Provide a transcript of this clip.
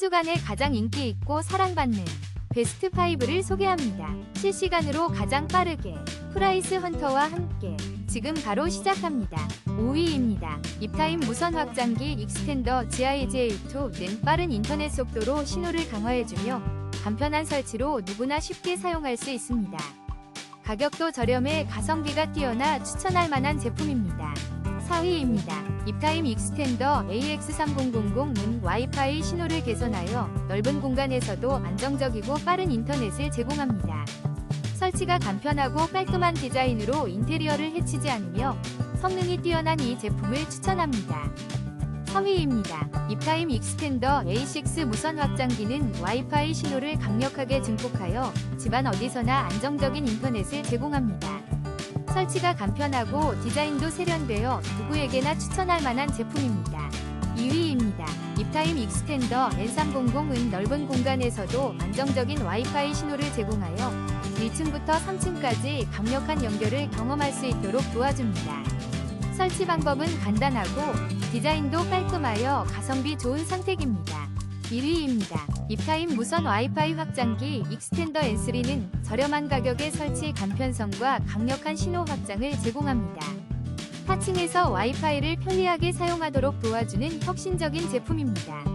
주간에 가장 인기 있고 사랑받는 베스트 5를 소개합니다. 실시간으로 가장 빠르게 프라이스 헌터와 함께 지금 바로 시작합니다. 5위입니다. 입타임 무선 확장기 익스텐더 GIGA2는 빠른 인터넷 속도로 신호를 강화해주며 간편한 설치로 누구나 쉽게 사용할 수 있습니다. 가격도 저렴해 가성비가 뛰어나 추천할 만한 제품입니다. 4위입니다. 입타임 익스텐더 AX3000은 와이파이 신호를 개선하여 넓은 공간에서도 안정적이고 빠른 인터넷을 제공합니다. 설치가 간편하고 깔끔한 디자인으로 인테리어를 해치지 않으며 성능이 뛰어난 이 제품을 추천합니다. 3위입니다. 입타임 익스텐더 A6 무선 확장기는 와이파이 신호를 강력하게 증폭하여 집안 어디서나 안정적인 인터넷을 제공합니다. 설치가 간편하고 디자인도 세련되어 누구에게나 추천할 만한 제품입니다. 2위입니다. 입타임 익스텐더 N300은 넓은 공간에서도 안정적인 와이파이 신호를 제공하여 1층부터 3층까지 강력한 연결을 경험할 수 있도록 도와줍니다. 설치 방법은 간단하고 디자인도 깔끔하여 가성비 좋은 선택입니다. 1위입니다. 입타임 무선 와이파이 확장기 익스텐더 N3는 저렴한 가격에 설치 간편성과 강력한 신호 확장을 제공합니다. 타층에서 와이파이를 편리하게 사용하도록 도와주는 혁신적인 제품입니다.